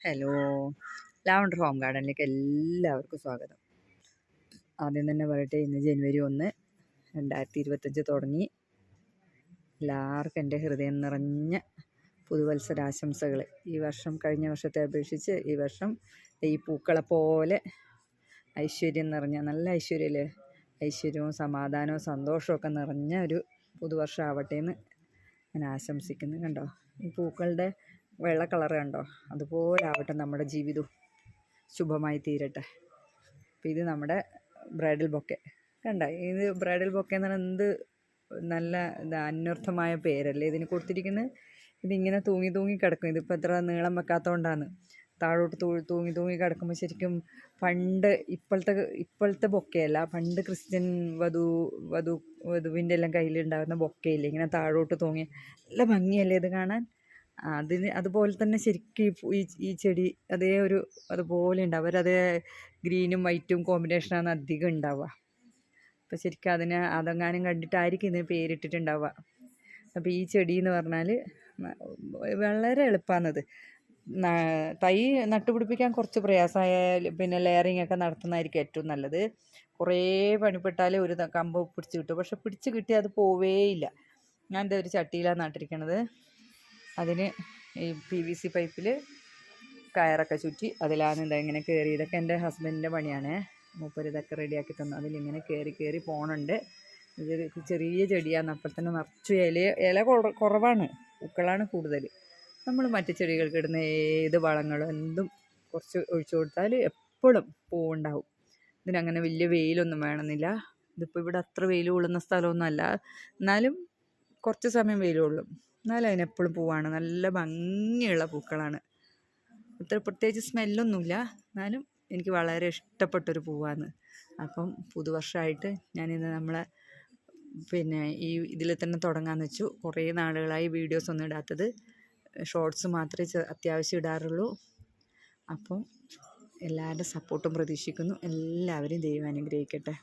Hello. Lavender home ഗാർഡനിലേക്ക് എല്ലാവർക്കും സ്വാഗതം. ആദ്യം തന്നെ പറയട്ടെ ഇന്ന് ജനുവരി ഒന്ന് രണ്ടായിരത്തി ഇരുപത്തഞ്ച് തുടങ്ങി. എല്ലാവർക്കും എന്റെ ഹൃദയം നിറഞ്ഞ പുതുവത്സരാശംസകൾ ഈ വർഷം കഴിഞ്ഞ വർഷത്തെ അപേക്ഷിച്ച് ഈ വർഷം ഈ പൂക്കളെ പോലെ ഐശ്വര്യം നിറഞ്ഞ നല്ല ഐശ്വര്യമല്ലേ ഐശ്വര്യവും സമാധാനവും സന്തോഷവും ഒക്കെ നിറഞ്ഞ ഒരു പുതുവർഷം ആവട്ടെ എന്ന് ഞാൻ ആശംസിക്കുന്നു. കണ്ടോ? ഈ പൂക്കളുടെ വെള്ള കളർ കണ്ടോ? അതുപോലെ ആവട്ടെ നമ്മുടെ ജീവിതവും ശുഭമായി തീരട്ടെ. അപ്പോൾ ഇത് നമ്മുടെ ബ്രൈഡൽ ബൊക്കെ. കണ്ട? ഇത് ബ്രൈഡൽ ബൊക്കെ എന്ന് പറഞ്ഞാൽ എന്ത് നല്ല അന്വർത്ഥമായ പേരല്ലേ ഇതിന് കൊടുത്തിരിക്കുന്നത് ഇതിങ്ങനെ തൂങ്ങി തൂങ്ങി കിടക്കും. ഇതിപ്പോൾ എത്ര നീളം വെക്കാത്തതുകൊണ്ടാണ് താഴോട്ട് തൂ തൂങ്ങി തൂങ്ങി കിടക്കുമ്പോൾ ശരിക്കും പണ്ട് ഇപ്പോഴത്തെ ഇപ്പോഴത്തെ ബൊക്കെയല്ല പണ്ട് ക്രിസ്ത്യൻ വധു വധു വധുവിന്റെ എല്ലാം കയ്യിലുണ്ടാകുന്ന ബൊക്കയില്ലേ? ഇങ്ങനെ താഴോട്ട് തൂങ്ങി. നല്ല ഭംഗിയല്ലേ ഇത് കാണാൻ? അതിന് അതുപോലെ തന്നെ ശരിക്കും ഈ ഈ ചെടി അതേ ഒരു അതുപോലെ ഉണ്ടാവും അവരതേ ഗ്രീനും വൈറ്റും കോമ്പിനേഷനാണ് അധികം ഉണ്ടാവുക. അപ്പോൾ ശരിക്കും അതിന് അതെങ്ങാനും കണ്ടിട്ടായിരിക്കും ഇതിന് പേരിട്ടിട്ടുണ്ടാവുക. അപ്പോൾ ഈ ചെടി എന്ന് പറഞ്ഞാൽ വളരെ എളുപ്പമാണത് തൈ നട്ടുപിടിപ്പിക്കാൻ കുറച്ച് പ്രയാസമായ പിന്നെ ലെയറിങ് ഒക്കെ നടത്തുന്നതായിരിക്കും ഏറ്റവും നല്ലത്. കുറേ പണിപ്പെട്ടാൽ ഒരു കമ്പ് പിടിച്ച് കിട്ടും. പക്ഷെ പിടിച്ച് കിട്ടിയാൽ അത് പോവേയില്ല. ഞാൻ ഇതേ ഒരു ചട്ടിയിലാണ് നട്ടിരിക്കണത്. അതിന് ഈ പി വി സി പൈപ്പിൽ കയറൊക്കെ ചുറ്റി അതിലാണ് എന്താ ഇങ്ങനെ കയറി ഇതൊക്കെ എന്റെ ഹസ്ബൻഡിന്റെ പണിയാണ്. മൂപ്പര് ഇതൊക്കെ റെഡിയാക്കി തന്നു. അതിലിങ്ങനെ കയറി കയറി പോകണുണ്ട് ഇത് ചെറിയ ചെടിയാണ് അപ്പോൾ തന്നെ നിറച്ചു ഇല. ഇല കുറവാണ്. പൂക്കളാണ് കൂടുതൽ നമ്മൾ മറ്റു ചെടികൾക്ക് ഇടുന്ന ഏത് വളങ്ങളും എന്തും കുറച്ച് ഒഴിച്ചു കൊടുത്താൽ എപ്പോഴും പൂവുണ്ടാവും. ഇതിനങ്ങനെ വലിയ വെയിലൊന്നും വേണമെന്നില്ല. ഇതിപ്പോൾ ഇവിടെ അത്ര വെയിൽ കൊള്ളുന്ന സ്ഥലമൊന്നുമല്ല. എന്നാലും കുറച്ച് സമയം വെയിൽ കൊള്ളും. എന്നാലും അതിനെപ്പോഴും പൂവാണ്. നല്ല ഭംഗിയുള്ള പൂക്കളാണ്. അത്ര പ്രത്യേകിച്ച് സ്മെല്ലൊന്നുമില്ല. എന്നാലും എനിക്ക് വളരെ ഇഷ്ടപ്പെട്ടൊരു പൂവാണ്. അപ്പം പുതുവർഷമായിട്ട് ഞാനിന്ന് നമ്മളെ പിന്നെ ഈ ഇതിൽ തന്നെ തുടങ്ങാമെന്ന് വെച്ചു. കുറേ നാളുകളായി വീഡിയോസ് ഒന്നും ഇടാത്തത്. ഷോർട്സ് മാത്രമേ അത്യാവശ്യം ഇടാറുള്ളൂ. അപ്പം എല്ലാവരുടെ സപ്പോർട്ടും പ്രതീക്ഷിക്കുന്നു. എല്ലാവരെയും ദൈവം അനുഗ്രഹിക്കട്ടെ.